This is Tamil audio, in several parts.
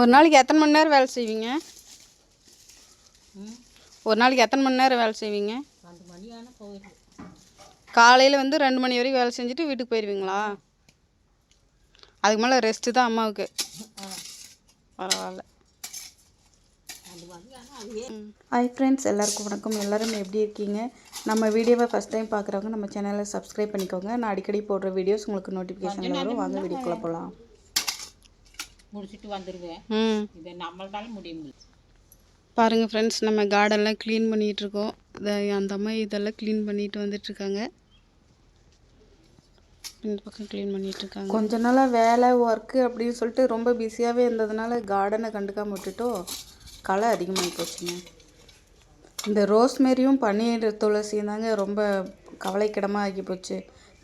ஒரு நாளைக்கு எத்தனை மணி நேரம் வேலை செய்வீங்க? ஒரு நாளைக்கு எத்தனை மணி நேரம் வேலை செய்வீங்க? காலையில் வந்து ரெண்டு மணி வரைக்கும் வேலை செஞ்சுட்டு வீட்டுக்கு போயிடுவீங்களா அதுக்கு மேலே ரெஸ்ட்டு தான் அம்மாவுக்கு. பரவாயில்ல. ஹாய் ஃப்ரெண்ட்ஸ் எல்லாருக்கும் வணக்கம். எல்லாரும் எப்படி இருக்கீங்க? நம்ம வீடியோவை ஃபஸ்ட் டைம் பார்க்குறவங்க நம்ம சேனலை சப்ஸ்கிரைப் பண்ணிக்கோங்க. நான் அடிக்கடி போடுற வீடியோஸ் உங்களுக்கு நோட்டிஃபிகேஷன் வரும். வாங்க வீடியோக்குள்ளே போகலாம். முடிச்சுட்டு வந்துடுவேன் ம். இதை நம்மளால முடிய முடியல. பாருங்கள் ஃப்ரெண்ட்ஸ் நம்ம கார்டன்லாம் க்ளீன் பண்ணிகிட்ருக்கோம் இதை அந்த அம்மா இதெல்லாம் க்ளீன் பண்ணிட்டு வந்துட்டுருக்காங்க இந்த பக்கம் க்ளீன் பண்ணிகிட்ருக்காங்க கொஞ்ச நாளாக வேலை ஒர்க்கு அப்படின்னு சொல்லிட்டு ரொம்ப பிஸியாகவே இருந்ததுனால கார்டனை கண்டுக்காம விட்டுட்டோம் களை அதிகமாகி போச்சுங்க. இந்த ரோஸ்மேரியும் பன்னீர் துளசியும் தாங்க ரொம்ப கவலைக்கிடமாக ஆகி போச்சு.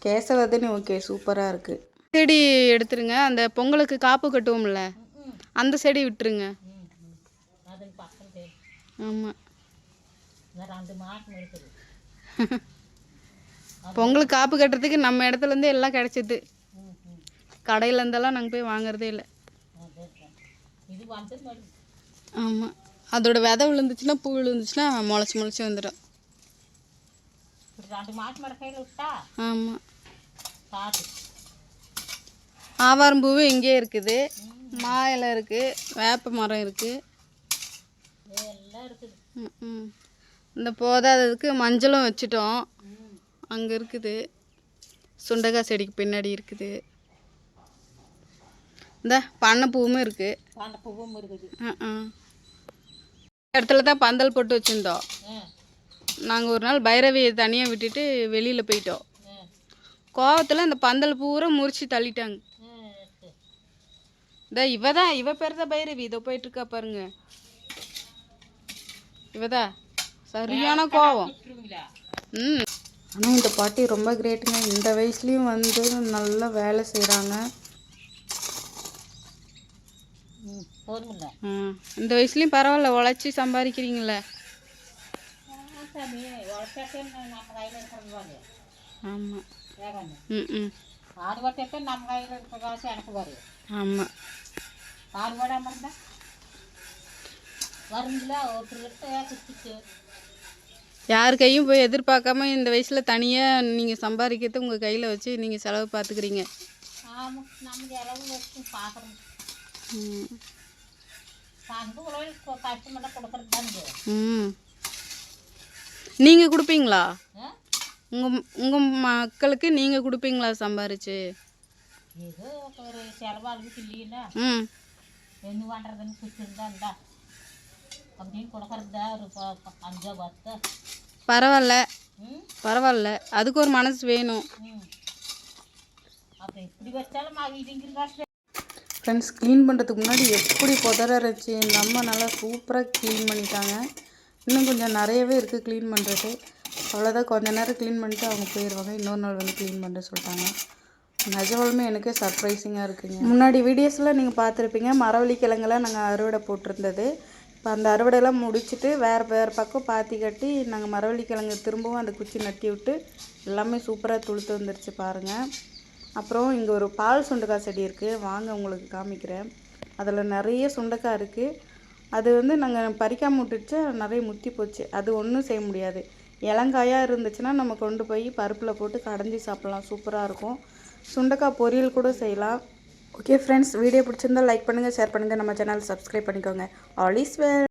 கேசவதனி ஓகே சூப்பராக இருக்குது செடி எடுத்துருங்க. அந்த பொங்கலுக்கு காப்பு கட்டுவோம்ல அந்த செடி விட்டுருங்க. ஆமாம் பொங்கலுக்கு காப்பு கட்டுறதுக்கு நம்ம இடத்துலேருந்து எல்லாம் கிடச்சிது. ம் ம் கடையில் இருந்தெல்லாம் நாங்கள் போய் வாங்குறதே இல்லை. ஆமாம் அதோட விதை விழுந்துச்சுன்னா பூ விழுந்துச்சுன்னா முளைச்சி முளைச்சி வந்துடும் ஆமாம் ஆவாரம் பூவு இங்கே இருக்குது. மா இலை இருக்குது வேப்ப மரம் இருக்குது. இந்த போதாததுக்கு மஞ்சளும் வச்சுட்டோம். அங்கே இருக்குது. சுண்டக்காய் செடிக்கு பின்னாடி இருக்குது. இந்த பண்ணை பூவும் இருக்குது பூவும் இருக்குது. இடத்துல தான் பந்தல் போட்டு வச்சுருந்தோம். நாங்கள் ஒரு நாள் பைரவியை தனியாக விட்டுட்டு வெளியில் போயிட்டோம். கோவத்தில் அந்த பந்தல் பூரா முறிச்சு தள்ளிட்டாங்க. இந்த இவ தான் இவ பேர் தான் பைரவி. இதோ போயிட்டு இருக்கா பாருங்க இவதா சரியான கோவம். ம். ஆனால் இந்த பாட்டி ரொம்ப கிரேட்டுங்க. இந்த வயசுலேயும் வந்து நல்லா வேலை செய்கிறாங்க இந்த வயசுலேயும் பரவாயில்ல. உழைச்சி சம்பாதிக்கிறீங்களே. ஆமாம் ம் ம். பாடுபட்டே நம்ம கையில் இருக்கிற காசு எனக்கு பாரு ஆமாம் பாடுபடாமல் இருந்தா வருங்களா ஒருத்தர்கிட்ட குத்திச்சு யார் கையும் போய் எதிர்பார்க்காம இந்த வயசில் தனியாக நீங்கள் சம்பாதிக்கிறது உங்கள் கையில் வச்சு நீங்கள் செலவு பார்த்துக்கிறீங்க ஆமாம் நம்ம இளவு வச்சு பார்க்குறோம் ம். கஷ்டமெல்லாம் கொடுக்குறது ம். நீங்கள் கொடுப்பீங்களா? ஆ? உங்கள் உங்கள் மக்களுக்கு நீங்கள் கொடுப்பீங்களா சம்பாரிச்சு? ஏதோ ஒரு செலவாளுக்கு இல்லைன்னா ம். என்ன பண்ணுறதுன்னு குச்சிருந்தா இந்தா. அப்படின்னு கொடுக்கறது தான் ஒரு ப- ப- அஞ்சோ பத்து. பரவாயில்ல. பரவாயில்ல. அதுக்கு ஒரு மனசு வேணும். அப்புறம் இப்படி வச்சாலும் ஃப்ரெண்ட்ஸ் க்ளீன் பண்ணுறதுக்கு முன்னாடி எப்படி புதற இருந்துச்சு இந்த அம்மா நல்லா சூப்பராக க்ளீன் பண்ணிட்டாங்க. இன்னும் கொஞ்சம் நிறையவே இருக்குது க்ளீன் பண்ணுறது அவ்வளோதான் கொஞ்ச நேரம் க்ளீன் பண்ணிட்டு அவங்க போயிடுவாங்க இன்னொரு நாள் வந்து க்ளீன் பண்ண சொல்லிட்டாங்க. நிஜமாலுமே எனக்கு சர்ப்ரைசிங்காக இருக்குங்க. முன்னாடி வீடியோஸில் நீங்கள் பார்த்துருப்பீங்க. மரவள்ளி கிழங்கெல்லாம் நாங்கள் அறுவடை போட்டிருந்தது. இப்போ அந்த அறுவடையெல்லாம் முடிச்சுட்டு வேறு வேறு பக்கம் பாத்தி கட்டி நாங்கள் மரவள்ளி கிழங்கு திரும்பவும் அந்த குச்சி நட்டி விட்டு எல்லாமே சூப்பராக துளுத்து வந்துருச்சு பாருங்கள் அப்புறம் இங்கே ஒரு பால் சுண்டக்காய் செடி இருக்குது வாங்க உங்களுக்கு காமிக்கிறேன். அதில் நிறைய சுண்டக்காய் இருக்குது அது வந்து நாங்கள் பறிக்காமல் விட்டுச்சு நிறைய முத்தி போச்சு. அது ஒன்றும் செய்ய முடியாது. இளங்காயாக இருந்துச்சுன்னா நம்ம கொண்டு போய் பருப்பில் போட்டு கடைஞ்சி சாப்பிட்லாம். சூப்பராக இருக்கும். சுண்டக்காய் பொரியல் கூட செய்யலாம். ஓகே ஃப்ரெண்ட்ஸ் வீடியோ பிடிச்சிருந்தா லைக் பண்ணுங்கள் ஷேர் பண்ணுங்கள் நம்ம சேனல் சப்ஸ்கிரைப் பண்ணிக்கோங்க. All is well